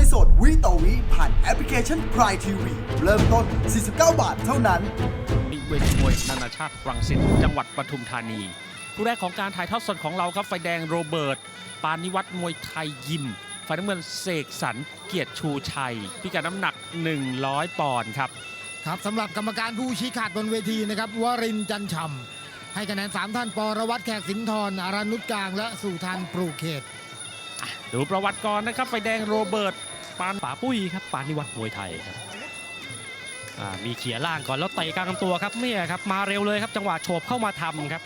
วยสดวิต่อวิผ่านแอปพลิเคชัน Prime TV เริ่มต้น 49 บาทเท่านั้นเวทีมวยนานาชาติรังสิตจังหวัดปทุมธานีผู้แรกของการถ่ายทอดสดของเราครับ ไฟแดงโรเบิร์ต ปานิวัตรมวยไทยยิมไฟน้ำเงินเสกสรรเกียรติชูชัย พิกัดน้ำหนัก 100 ปอนด์ครับ ครับสำหรับกรรมการผู้ชี้ขาดบนเวทีนะครับวรินทร์จันฉ่ำให้คะแนน 3 ท่านปรวัตรแขกสินทรอารานุชกลาง และสุทันปลูกเขต ดูประวัติก่อนนะครับ ไฟแดงโรเบิร์ต ปานป๋าปุ้ยครับปานิวัตรมวยไทยครับมีเขี่ยล่างก่อนแล้วเตะกลางลำตัวครับเนี่ยครับมาเร็วเลยครับจังหวะโฉบเข้ามาทำครับ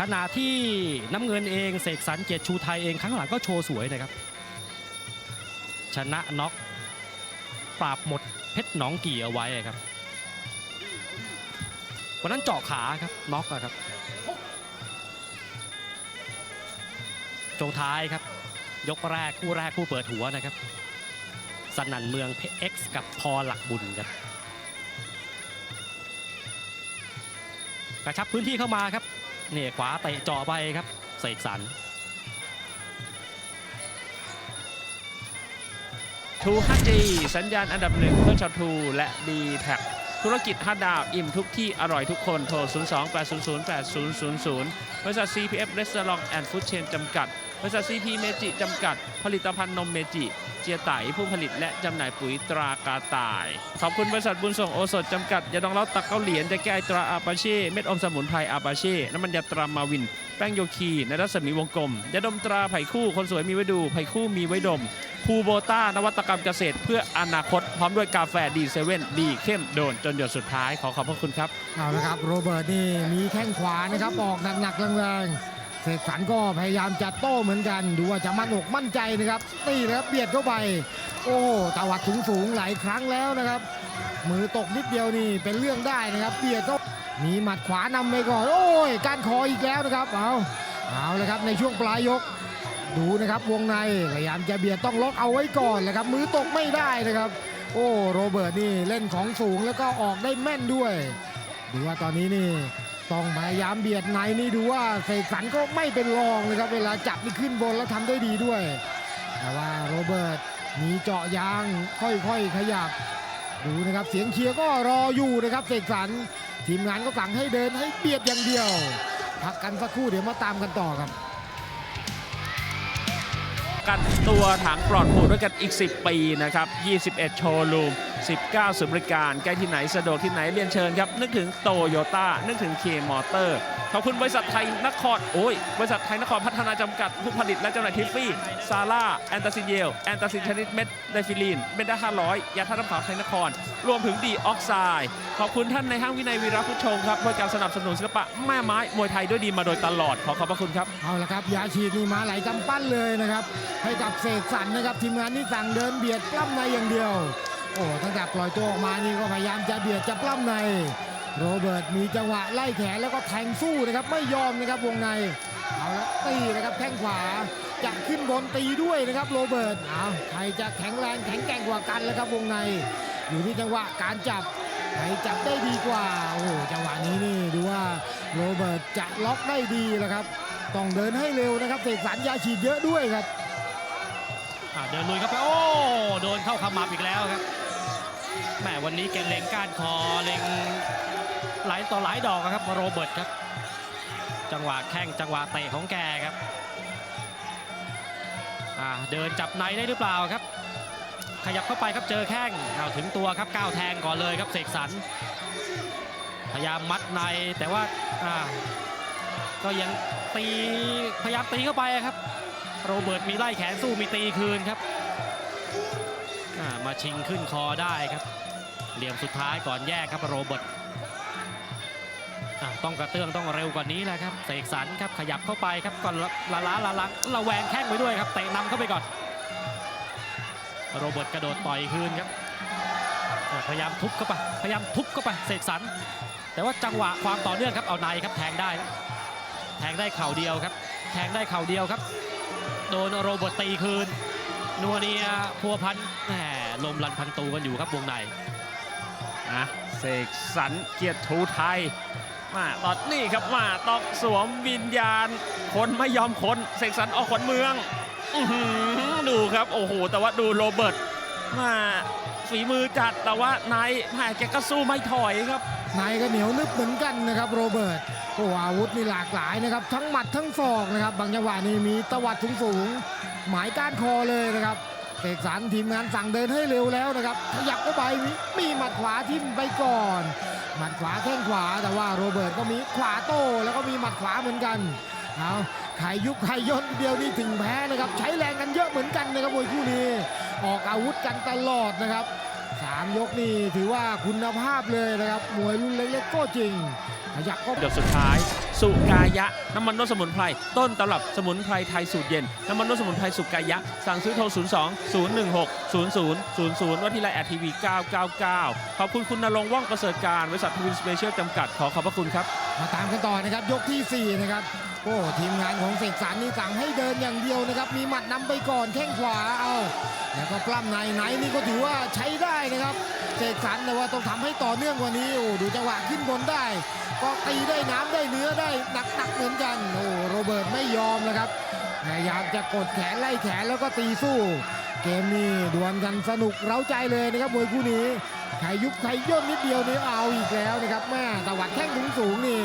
ขณะที่น้ำเงินเองเสกสรรเกียรติชูไทยเองครั้งหลังก็โชว์สวยนะครับ ชนะน็อกปราบหมดเพชรหนองกี่เอาไว้ครับวันนั้นเจาะขาครับน็อกอะครับจงท้ายครับ ยกแรกคู่แรกคู่เปิดหัวนะครับ สนั่นเมืองเพเอ็กซ์กับพอหลักบุญครับกระชับพื้นที่เข้ามาครับเนี่ยขวาเตะเจ่อไปครับเสกสรรทูฮัจีสัญญาณอันดับหนึ่งเพื่อชาวทูและดีแท็ธุรกิจ5ดาวอิ่มทุกที่อร่อยทุกคนโทร 0 2 8 0 0 8 0 0 0 บริษัท CPF Restaurant and Food Chain จำกัด บริษัท CP เมจิจำกัด ผลิตภัณฑ์นมเมจิ จียไตผู้ผลิตและจำหน่ายปุ๋ยตรากาต่าย ขอบคุณบริษัทบุญส่งโอสถจำกัดยาดองเล้าตักเกาเหรียญจะแก้ไอตราอาปาเช่เม็ดอมสมุนไพรอาปาเช่น้ำมันยาตรามาวิน แป้งโยคีในรัศมีวงกลมยาดมตราไผ่คู่คนสวยมีไว้ดูไผ่คู่มีไว้ดมคูโบต้านวัตกรรมเกษตร เพื่ออนาคต พร้อมด้วยกาแฟดีเซเว่นดีเข้มโดนจนหยดสุดท้ายขอขอบพระคุณครับเอาละครับโรเบิร์ตนี่มีแข้งขวานะครับออกหนักๆแรงๆ เสกสรรก็พยายามจะโต้เหมือนกัน ดูว่าจะมั่นอกมั่นใจนะครับตีนะครับเบียดเข้าไป โอ้ตวัดสูงสูงหลายครั้งแล้วนะครับ มือตกนิดเดียวนี่เป็นเรื่องได้นะครับ เบียดเข้มีหมัดขวานำไปก่อน โอ้ยการคออีกแล้วนะครับเอาเอาเลยครับในช่วงปลายยก ดูนะครับวงในพยายามจะเบียดต้องล็อกเอาไว้ก่อนแหละครับ มือตกไม่ได้นะครับ โอ้โรเบิร์ตนี่เล่นของสูงแล้วก็ออกได้แม่นด้วย ดูว่าตอนนี้นี่ ต้องพยายามเบียดในนี่ดูว่าเสกสรรก็ไม่เป็นรองนะครับ เวลาจับนี่ขึ้นบนแล้วทำได้ดีด้วย แต่ว่าโรเบิร์ตมีเจาะยางค่อยๆขยับ ดูนะครับเสียงเชียร์ก็รออยู่นะครับเสกสรรทีมงานก็สั่งให้เดินให้เบียดอย่างเดียวพักกันสักครู่เดี๋ยวมาตามกันต่อครับ กันตัวถังปลอดภูด้วยกันอีก 10 ปีนะครับ 21 โชว์รูม 19ศูนย์บริการใกล้ที่ไหนสะดวกที่ไหนเรียนเชิญครับ นึกถึงโตโยต้านึกถึงเคมอเตอร์ ขอบคุณบริษัทไทยนคร โอ้ย บริษัทไทยนครพัฒนาจำกัด ผู้ผลิตและจำหน่ายทิฟฟี่ ซาร่า แอนตาซินเยล แอนตาซินชนิดเม็ดไดฟิลีนเบนด้า500ยาท่าตุน้ำขาวไทยนคร รวมถึงดีออกไซด์ ขอบคุณท่านในห้างวินัยวีระพุชงครับบริการสนับสนุนศิลปะแม่ไม้มวยไทยด้วยดีมาโดยตลอด ขอขอบพระคุณครับ เอาละครับ ยาฉีดนี่มาไหลายกำปั้นเลยนะครับ ให้กับเสกสรรนะครับทีมงานนี่สั่งเดินเบียดปล้ำในอย่างเดียว โอ้ ตั้งแต่ปล่อยตัวออกมานี่ก็พยายามจะเบียดจะปล้ำใน โรเบิร์ตมีจังหวะไล่แขนแล้วก็แทงสู้นะครับไม่ยอมนะครับวงในเอาละตีนะครับแข้งขวาจะขึ้นบนตีด้วยนะครับโรเบิร์ตเอาใครจะแข็งแรงแข็งแกร่งกว่ากันแล้วครับวงใน อยู่ที่จังหวะการจับใครจับได้ดีกว่าโอ้จังหวะนี้นี่ดูว่าโรเบิร์ตจะล็อกได้ดีแล้วครับต้องเดินให้เร็วนะครับเสกสรรยาฉีดเยอะด้วยครับเดินลุยเข้าไปโอ้โดนเข้าขมับอีกแล้วครับแหมวันนี้แกเล็งก้านคอเล็ง หลายต่อหลายดอกครับโรเบิร์ตครับ จังหวะแข้งจังหวะเตะของแกครับเดินจับในได้หรือเปล่าครับ ขยับเข้าไปครับเจอแข้งเอาถึงตัวครับก้าวแทงก่อนเลยครับเสกสรรพยายามมัดในแต่ว่าอ่าก็ยังตีพยายามตีเข้าไปครับ โรเบิร์ตมีไล่แขนสู้มีตีคืนครับมาชิงขึ้นคอได้ครับ เหลี่ยมสุดท้ายก่อนแยกครับโรเบิร์ต ต้องกระเตื้องต้องเร็วกว่านี้แหละครับเสกสรรครับขยับเข้าไปครับก่อนละล้าละลังระแวงแข้งไปด้วยครับเตะนำเข้าไปก่อน โรเบิร์ตกระโดดต่อยคืนครับพยายามทุบเข้าไปพยายามทุบเข้าไปเสกสรรแต่ว่าจังหวะความต่อเนื่องครับเอาในครับแทงได้แทงได้เข่าเดียวครับ แทงได้เข่าเดียวครับ โดนโรเบิร์ตตีคืนนัวเนียพัวพันแหมลมรันพันตูกันอยู่ครับวงในอะเสกสรรเกียรติทูไทย มาตอนนี้ครับมาตอกสวมวิญญาณ คนไม่ยอมคนเสกสรรออกขวัญเมืองอดูครับโอ้โหแต่ว่าดูโรเบิร์ตมาฝีมือจัดแต่ว่านท์แม่แกก็สู้ไม่ถอยครับนายก็เหนียวนึบเหมือนกันนะครับโรเบิร์ตโอ้อาวุธนี่หลากหลายนะครับ ทั้งหมัดทั้งศอกนะครับ บางจังหวะนี่มีตวัดสูงสูง หมายก้านคอเลยนะครับเสกสรรทีมงานสั่งเดินให้เร็วแล้วนะครับขยับเข้าไปมีมีหมัดขวาทิ่มไปก่อน หมัดขวาแข้งขวาแต่ว่าโรเบิร์ตก็มีขวาโต้แล้วก็มีหมัดขวาเหมือนกันเอาใครยุบใครย่นเดียวนี่ถึงแพ้นะครับ ใช้แรงกันเยอะเหมือนกันนะครับมวยคู่นี้ ออกอาวุธกันตลอดนะครับสามยกนี่ถือว่าคุณภาพเลยนะครับ มวยรุ่นเล็กๆก็จริงขยับก็เดียวสุดท้าย สุกายะ น้ำมันนวดสมุนไพร ต้นตำรับสมุนไพรไทยสูตรเย็น น้ำมันนวดสมุนไพรสุกายะ สั่งซื้อโทร 02 016 0000 ว่าที่ไลน์แอดทีวี 999 ขอบคุณคุณนรงค์ว่องประเสริฐการ บริษัททวินสเปเชียลจำกัด ขอขอบพระคุณครับ มาตามกันต่อนะครับ ยกทีสี่4 นะครับ โอ้ทีมงานของเสกสรรนี่สั่งให้เดินอย่างเดียวนะครับ มีหมัดนำไปก่อนแข้งขวาเอาแล้วก็ปล้ำในไหนนี่ก็ถือว่าใช้ได้นะครับเสกสรรแต่ว่าต้องทำให้ต่อเนื่องกว่านี้โอ้ดูจังหวะขึ้นบนได้ ก็ตีได้น้ำได้เนื้อได้หนักๆเหมือนกันโอ้โรเบิร์ตไม่ยอมนะครับพยายามจะกดแขนไล่แขนแล้วก็ตีสู้ เกมนี้ดวลกันสนุกเร้าใจเลยนะครับมวยคู่นี้ใครยุบใครย่นนิดเดียวนี่เอาอีกแล้วนะครับแม่ตะวัดแข้งสูงสูงนี่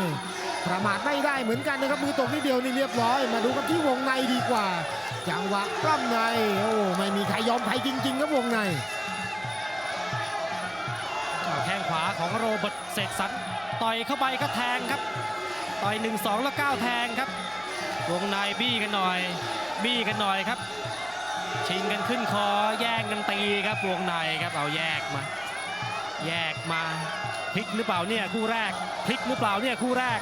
ประมาทไม่ได้เหมือนกันนะครับมือตกนิดเดียวนี่เรียบร้อย มาดูกันที่วงในดีกว่า จังหวะปล้ำในโอ้ไม่มีใครยอมใครจริงๆครับวงในเอาแข้งขวาของโรเบิร์ตเสกสรรต่อยเข้าไปก็แทงครับ ต่อย 1 2 แล้วก้าวแทงครับ วงในบี้กันหน่อย บี้กันหน่อยครับ ชิงกันขึ้นคอแย่งกันตีครับวงในครับเอาแยกมา แยกมาพลิกหรือเปล่าเนี่ยคู่แรกพลิกหรือเปล่าเนี่ยคู่แรก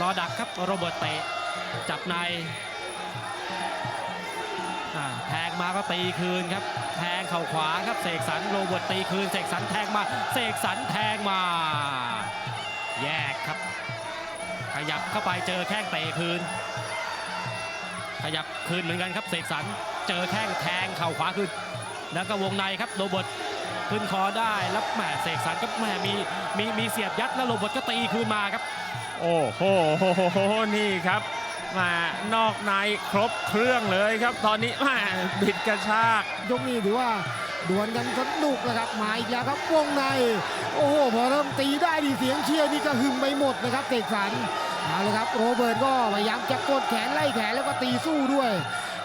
รอดักครับโรเบิร์ตเตะจับในแทงมาก็ตีคืนครับ แทงเข่าขวาครับเสกสรรโรเบิร์ตตีคืนเสกสรรแทงมาเสกสรรแทงมา แยกครับ ขยับเข้าไปเจอแข้งเตะคืน ขยับคืนเหมือนกันครับเสกสรรเจอแข้งแทงเข่าขวาคืนแล้วก็วงในครับโรเบิร์ตขึ้นคอได้แล้วแหมเสกสรรก็แหมมีมีมีเสียบยัดแล้วโรเบิร์ตก็ตีคืนมาครับ โอ้โห นี่ครับมานอกในครบเครื่องเลยครับ ตอนนี้แมาบิดกระชากยกนี้ถือว่าดวลกันสนุกนะครับมาอีกแล้วครับวงใน โอ้โห พอเริ่มตีได้ดีเสียงเชียร์นี่ก็หึมไปหมดนะครับเสกสรรเอาเลยครับโรเบิร์ตก็พยายามจะกดแขนไล่แขนแล้วก็ตีสู้ด้วย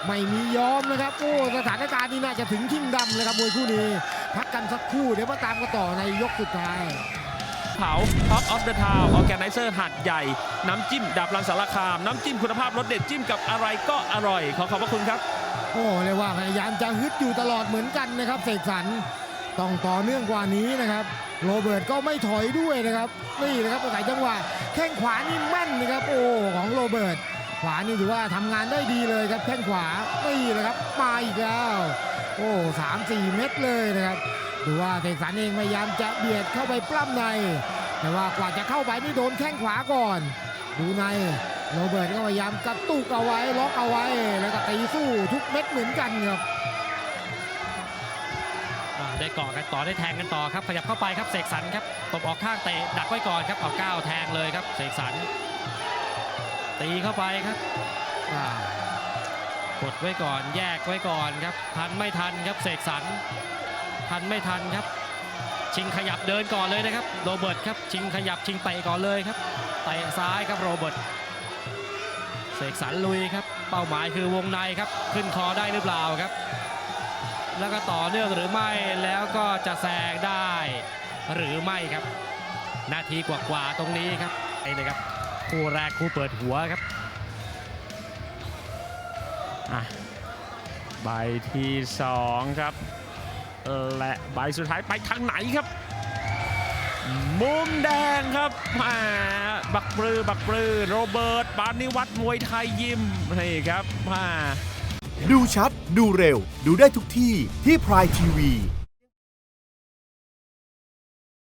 ไม่มียอมนะครับ โอ้สถานการณ์นี้น่าจะถึงชิงดำเลยครับมวยคู่นี้ พักกันสักครู่เดี๋ยวมาตามกันต่อในยกสุดท้าย เผา Top of the Town Organizer หัดใหญ่ น้ำจิ้มดับรันสารคาม น้ำจิ้มคุณภาพรสเด็ดจิ้มกับอะไรก็อร่อย ขอขอบพระคุณครับ โอ้เรียกว่าพยายามจะฮึดอยู่ตลอดเหมือนกันนะครับเสกสรรต้องต่อเนื่องกว่านี้นะครับโรเบิร์ตก็ไม่ถอยด้วยนะครับนี่นะครับอาศัยจังหวะแข้งขวานี่แม่นนะครับโอ้ของโรเบิร์ตขวานี่ถือว่าทำงานได้ดีเลยครับแข้งขวานี่นะครับมาอีกแล้ว โอ้สามสี่เม็ดเลยนะครับ ดูว่าเสกสรรเองพยายามจะเบียดเข้าไปปล้ำใน แต่ว่ากว่าจะเข้าไปนี่โดนแข้งขวาก่อน ดูในโรเบิร์ตก็พยายามกระตุกเอาไว้ล็อกเอาไว้ แล้วก็ตีสู้ทุกเม็ดเหมือนกันครับอ่าได้เกาะกันต่อได้แทงกันต่อครับขยับเข้าไปครับเสกสรรครับตบออกข้างเตะดักไว้ก่อนครับเอาก้าวแทงเลยครับเสกสรรตีเข้าไปครับอ่ากดไว้ก่อนแยกไว้ก่อนครับทันไม่ทันครับเสกสรร ทันไม่ทันครับ ชิงขยับเดินก่อนเลยนะครับโรเบิร์ตครับชิงขยับชิงเตะก่อนเลยครับเตะซ้ายครับโรเบิร์ตเสกสรรลุยครับเป้าหมายคือวงในครับขึ้นคอได้หรือเปล่าครับ แล้วก็ต่อเนื่องหรือไม่แล้วก็จะแซงได้หรือไม่ครับ นาทีกว่าๆตรงนี้ครับไอ้เลยครับคู่แรกคู่เปิดหัวครับอะใบที่ 2 ครับ และใบสุดท้ายไปทางไหนครับ มุมแดงครับมาบักปรือบักปรือโรเบิร์ตปานิวัตรมวยไทยยิมนี่ครับมาดูชัด ดูเร็ว ดูได้ทุกที่ที่พรายทีวี